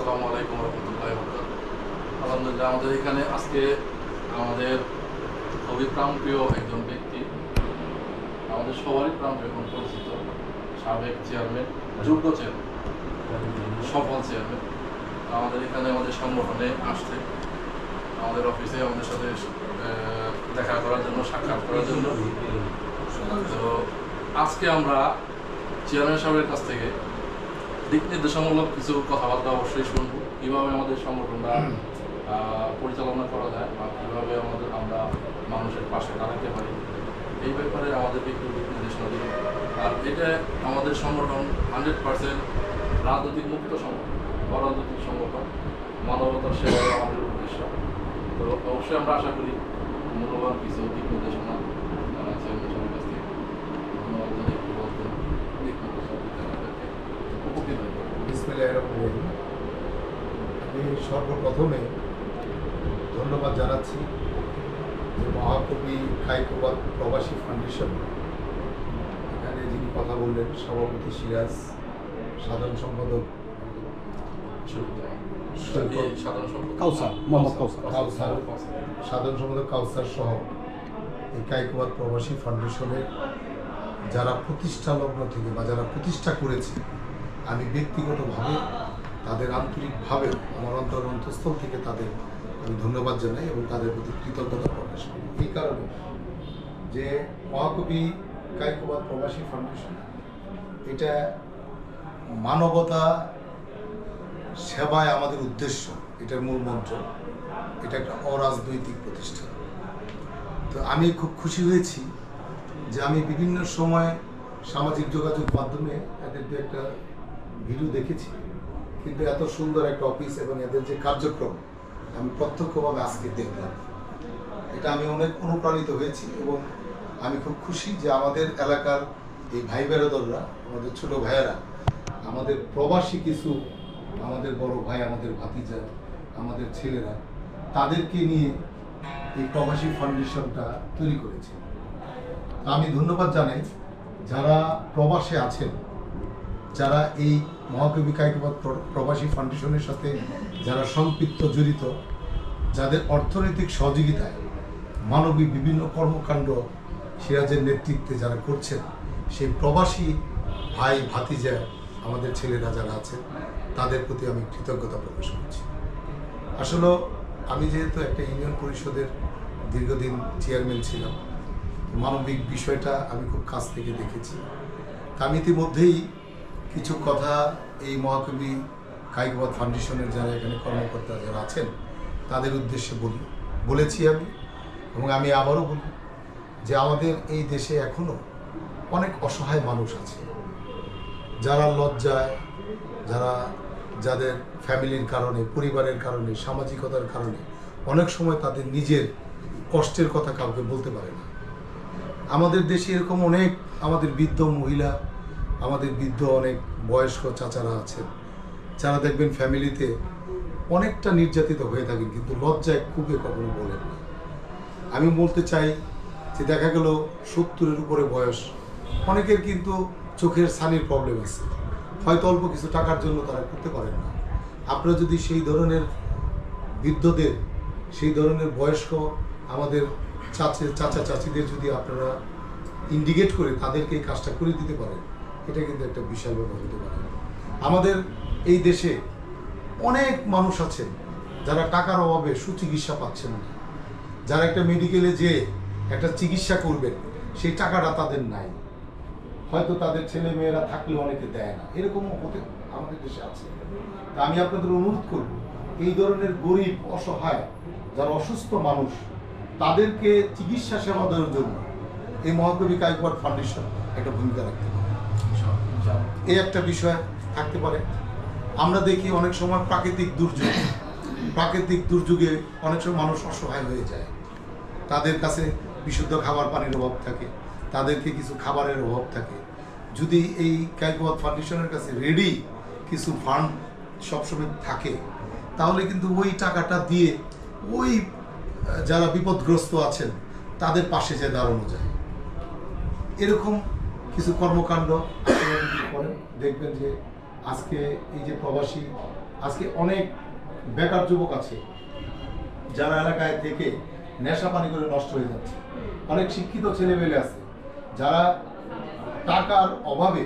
আসসালামু আলাইকুম রহমতুল্লাহ আলহামদুলিল্লাহ, আমাদের এখানে আজকে আমাদের খুবই প্রাণপ্রিয় একজন ব্যক্তি, আমাদের সবারই প্রাণপ্রিয় এখন পরিচিত সাবেক চেয়ারম্যান, যোগ্য চেয়ারম্যান, সফল চেয়ারম্যান। আমাদের এখানে আমাদের সংগঠনে আসছে, আমাদের অফিসে আমাদের সাথে দেখা করার জন্য, সাক্ষাৎ করার জন্য। তো আজকে আমরা চেয়ারম্যান সাহেবের কাছ থেকে দিক নির্দেশামূলক কিছু কথাবার্তা অবশ্যই শুনব। কীভাবে আমাদের সংগঠনটা পরিচালনা করা যায় বা কীভাবে আমাদের আমরা মানুষের পাশে দাঁড়াতে পারি এই ব্যাপারে আমাদের একটু দিক নির্দেশনা দিন আর এটা আমাদের সংগঠন হান্ড্রেড পার্সেন্ট রাজনৈতিক মুক্ত সংগঠন অরাজনৈতিক সংগঠন মানবতার সেবাই আমাদের উদ্দেশ্য। তো অবশ্যই আমরা আশা করি মূল্যবান কিছু দিক নির্দেশনা আহ, চেয়ারম্যান সাহেবের কাছ থেকে ধন্যবাদ জানিয়ে একটু বলতেন দিক নির্দেশনা দিতেন আমাদেরকে উপকৃত হইব বিসমিল্লাহির রহমানির রহিম। আমি সর্বপ্রথমে ধন্যবাদ জানাচ্ছি যে মহাকবি কাইকোবাদ প্রবাসী ফাউন্ডেশন এখানে যিনি কথা বললেন সভাপতি সিরাজ সাধারণ সম্পাদক। সাধারণ সম্পাদক কাউসার সহ এই কাইকোবাদ প্রবাসী ফাউন্ডেশনের যারা প্রতিষ্ঠা লগ্ন থেকে বা যারা প্রতিষ্ঠা করেছে আমি ব্যক্তিগতভাবে তাদের আন্তরিকভাবে আমার অন্তর অন্তঃস্থল থেকে তাদের আমি ধন্যবাদ জানাই এবং তাদের প্রতি কৃতজ্ঞতা প্রকাশ করি। এই কারণে যে মহাকবি কাইকোবাদ প্রবাসী ফাউন্ডেশন, এটা মানবতা সেবায় আমাদের উদ্দেশ্য, এটার মূল মন্ত্র, এটা একটা অরাজনৈতিক প্রতিষ্ঠান তো আমি খুব খুশি হয়েছি যে আমি বিভিন্ন সময় সামাজিক যোগাযোগ মাধ্যমে যে একটা ভিডিও দেখেছি। কিন্তু এত সুন্দর একটা অফিস এবং এদের যে কার্যক্রম, আমি প্রত্যক্ষভাবে আজকে দেখলাম। এটা আমি অনেক অনুপ্রাণিত হয়েছি এবং আমি খুব খুশি যে আমাদের এলাকার এই ভাই বেরোদররা, আমাদের ছোট ভাইয়েরা, আমাদের প্রবাসী কিছু আমাদের বড় ভাই, আমাদের ভাতিজা, আমাদের ছেলেরা, তাদেরকে নিয়ে এই প্রবাসী ফাউন্ডেশনটা তৈরি করেছে। আমি ধন্যবাদ জানাই যারা প্রবাসে আছেন, যারা এই মহাকবি কায়কবাদ প্রবাসী ফাউন্ডেশনের সাথে যারা সম্পৃক্ত জড়িত, যাদের অর্থনৈতিক সহযোগিতায় মানবিক বিভিন্ন কর্মকাণ্ড সিরাজের নেতৃত্বে যারা করছেন, সেই প্রবাসী ভাই, ভাতিজা, আমাদের ছেলেরা যারা আছেন, তাদের প্রতি আমি কৃতজ্ঞতা প্রকাশ করছি। আসলে আমি যেহেতু একটা ইউনিয়ন পরিষদের দীর্ঘদিন চেয়ারম্যান ছিলাম, মানবিক বিষয়টা আমি খুব কাছ থেকে দেখেছি। আমি ইতিমধ্যেই কিছু কথা এই মহাকবি কাইকবাদ ফাউন্ডেশনের যারা এখানে কর্মকর্তা যারা আছেন, তাদের উদ্দেশ্যে বলি বলেছি আমি, এবং আমি আবারও বলি যে আমাদের এই দেশে এখনও অনেক অসহায় মানুষ আছে। যারা লজ্জায়, যারা যাদের ফ্যামিলির কারণে, পরিবারের কারণে, সামাজিকতার কারণে অনেক সময় তাদের নিজের কষ্টের কথা কাউকে বলতে পারে না। আমাদের দেশে এরকম অনেক আমাদের বৃদ্ধ মহিলা আমাদের বৃদ্ধ অনেক বয়স্ক চাচারা আছেন। যারা দেখবেন ফ্যামিলিতে অনেকটা নির্যাতিত হয়ে থাকেন, কিন্তু লজ্জায় খুবই কখনো বলেন আমি বলতে চাই যে দেখা গেল সত্তরের উপরে বয়স, অনেকের কিন্তু চোখের সানির প্রবলেম আছে। হয়তো অল্প কিছু টাকার জন্য তারা করতে পারেন না। আপনারা যদি সেই ধরনের বৃদ্ধদের, সেই ধরনের বয়স্ক আমাদের চাচে, চাচা, চাচিদের যদি আপনারা ইন্ডিকেট করে তাদেরকে এই কাজটা করে দিতে পারেন এটা কিন্তু একটা বিশাল ব্যাপার হতে পারে। আমাদের এই দেশে অনেক মানুষ আছেন যারা টাকার অভাবে সুচিকিৎসা পাচ্ছেন না। যারা একটা মেডিকেলে যে একটা চিকিৎসা করবেন সেই টাকাটা তাদের নাই। হয়তো তাদের ছেলে মেয়েরা থাকলে অনেকে দেয় না। এরকমও হতে আমাদের দেশে আছে। তা আমি আপনাদের অনুরোধ করব, এই ধরনের গরিব, অসহায়, যারা অসুস্থ মানুষ, তাদেরকে চিকিৎসা সেবা দেওয়ার জন্য এই মহাকবি কায়কবাদ ফাউন্ডেশন একটা ভূমিকা রাখতে পারে এই একটা বিষয় থাকতে পারে। আমরা দেখি অনেক সময় প্রাকৃতিক দুর্যোগ। প্রাকৃতিক দুর্যোগে অনেক সময় মানুষ অসহায় হয়ে যায়। তাদের কাছে বিশুদ্ধ খাবার পানির অভাব থাকে। তাদেরকে কিছু খাবারের অভাব থাকে। যদি এই ক্যালকুয়াত ফাউন্ডেশনের কাছে রেডি কিছু ফান্ড সবসময় থাকে, তাহলে কিন্তু ওই টাকাটা দিয়ে ওই, যারা বিপদগ্রস্ত আছেন, তাদের পাশে যে দাঁড়ানো যায়। এরকম কিছু কর্মকাণ্ড করেন দেখবেন যে আজকে এই যে প্রবাসী আজকে অনেক বেকার যুবক আছে যারা এলাকায় থেকে নেশা পানি করে নষ্ট হয়ে যাচ্ছে। অনেক শিক্ষিত ছেলেমেয়ে আছে যারা টাকার অভাবে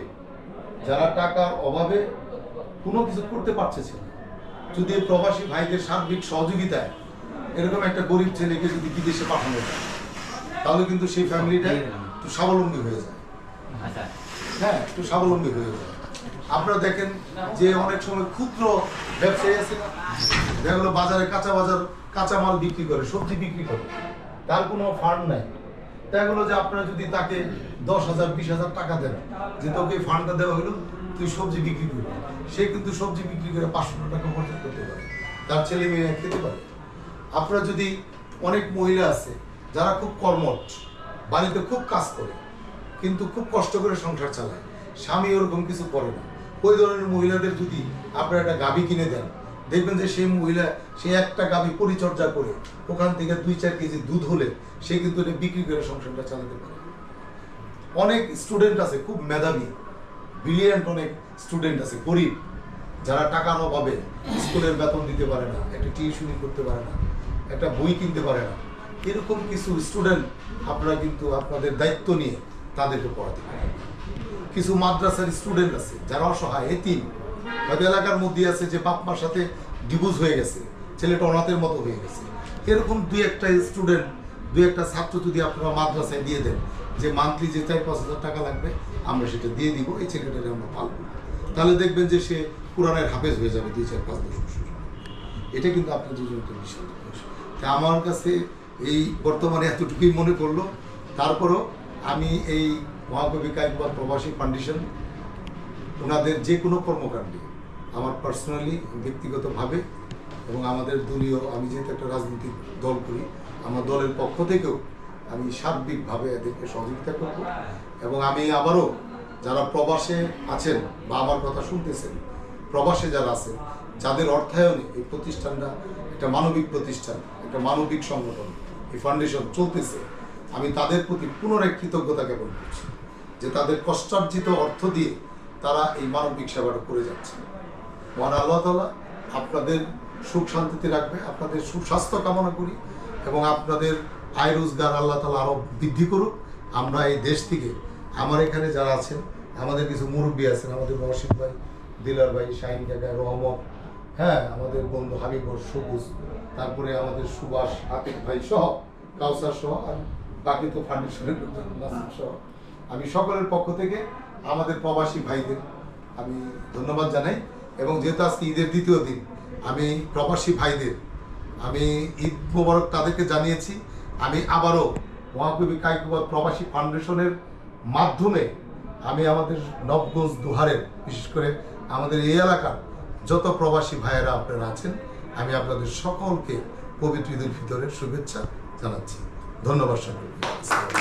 যারা টাকার অভাবে কোনো কিছু করতে পারছে না। যদি প্রবাসী ভাইদের সার্বিক সহযোগিতায় এরকম একটা গরিব ছেলেকে যদি বিদেশে পাঠানো যায় তাহলে কিন্তু সেই ফ্যামিলিটা একটু স্বাবলম্বী হয়ে যায়। আচ্ছা। হ্যাঁ একটু স্বাবলম্বী হয়ে যায়। আপনারা দেখেন যে অনেক সময় ক্ষুদ্র ব্যবসায়ী আছে না, দেখা গেলো বাজারে কাঁচা বাজার, কাঁচা মাল বিক্রি করে, সবজি বিক্রি করে। তার কোনো ফান্ড নাই। দেখা গেলো যে আপনারা যদি তাকে দশ হাজার, বিশ হাজার টাকা দেন, যে তোকে ফান্ডটা দেওয়া হলো তুই সবজি বিক্রি করবি। সে কিন্তু সবজি বিক্রি করে পাঁচশো টাকা উপার্জন করতে পারে। তার ছেলে মেয়ে খেতে পারে। আপনারা যদি অনেক মহিলা আছে, যারা খুব কর্মঠ, বাড়িতে খুব কাজ করে কিন্তু খুব কষ্ট করে সংসার চালায়। স্বামী ওরকম কিছু করে না। ওই ধরনের মহিলাদের যদি আপনারা একটা গাভী কিনে দেন, দেখবেন যে সেই মহিলা, সে একটা গাভী পরিচর্যা করে, ওখান থেকে দুই চার কেজি দুধ হলে সে কিন্তু এটা বিক্রি করে সংসারটা চালাতে পারে। অনেক স্টুডেন্ট আছে, খুব মেধাবী ব্রিলিয়ান্ট অনেক স্টুডেন্ট আছে, গরিব, যারা টাকার অভাবে স্কুলের বেতন দিতে পারে না, একটা টিউশনি করতে পারে না, একটা বই কিনতে পারে না। এরকম কিছু স্টুডেন্ট আপনারা কিন্তু আপনাদের দায়িত্ব নিয়ে তাদেরকে পড়াতে পারেন কিছু মাদ্রাসার স্টুডেন্ট আছে, যারা অসহায়, এতিম। হয়তো এলাকার মধ্যে আছে যে বাপ মার সাথে ডিভোর্স হয়ে গেছে, ছেলেটা অনাথের মতো হয়ে গেছে। এরকম দুই একটা স্টুডেন্ট দুই একটা ছাত্র যদি আপনারা মাদ্রাসায় দিয়ে দেন, যে মান্থলি যে চার পাঁচ হাজার টাকা লাগবে, আমরা সেটা দিয়ে দিব, এই ছেলেটাকে আমরা পালবো তাহলে দেখবেন যে সে কোরআনের হাফেজ হয়ে যাবে দুই চার পাঁচ বছর। এটা কিন্তু আপনার দুজনকে দোষ। তা আমার কাছে এই বর্তমানে এতটুকুই মনে করল তারপরও আমি এই মহাকবি কায়কবাদ প্রবাসী ফাউন্ডেশন, ওনাদের যে কোনো কর্মকাণ্ডে আমার পার্সোনালি ব্যক্তিগতভাবে এবং আমাদের দলীয়, আমি যেহেতু একটা রাজনৈতিক দল করি, আমার দলের পক্ষ থেকেও আমি সার্বিকভাবে এদেরকে সহযোগিতা করব এবং আমি আবারও যারা প্রবাসে আছেন বা আমার কথা শুনতেছেন, প্রবাসে যারা আছেন, যাদের অর্থায়নে এই প্রতিষ্ঠানটা একটা মানবিক প্রতিষ্ঠান, একটা মানবিক সংগঠন, এই ফাউন্ডেশন চলতেছে আমি তাদের প্রতি পুনরায় কৃতজ্ঞতা জ্ঞাপন করছি যে তাদের কষ্টার্জিত অর্থ দিয়ে তারা এই মানবিক সেবাটা করে যাচ্ছে। মহান আল্লাহ তালা আপনাদের সুখ শান্তিতে রাখবে, আপনাদের সুস্বাস্থ্য কামনা করি এবং আপনাদের আয় রোজগার আল্লাহ তালা আরও বৃদ্ধি করুক। আমরা এই দেশ থেকে, আমার এখানে যারা আছেন, আমাদের কিছু মুরব্বী আছেন, আমাদের রশিদ ভাই, দিলার ভাই, শাহিন কাকা, রহমত হ্যাঁ আমাদের বন্ধু হাবিবর সবুজ, তারপরে আমাদের সুভাষ আতিক ভাই সহ, কাউসার সহ, আর বাকি তো ফাউন্ডেশনের লোকজন আমি সকলের পক্ষ থেকে আমাদের প্রবাসী ভাইদের আমি ধন্যবাদ জানাই এবং যেহেতু আজকে ঈদের দ্বিতীয় দিন আমি প্রবাসী ভাইদের আমি ঈদ মোবারক তাদেরকে জানিয়েছি আমি আবারও মহাকবি কাইকুবাদ প্রবাসী ফাউন্ডেশনের মাধ্যমে আমি আমাদের নবগঞ্জ দুহারের বিশেষ করে আমাদের এই এলাকার যত প্রবাসী ভাইয়েরা আপনারা আছেন আমি আপনাদের সকলকে পবিত্র ঈদুল ফিতরের শুভেচ্ছা জানাচ্ছি। ধন্যবাদ সকলকে।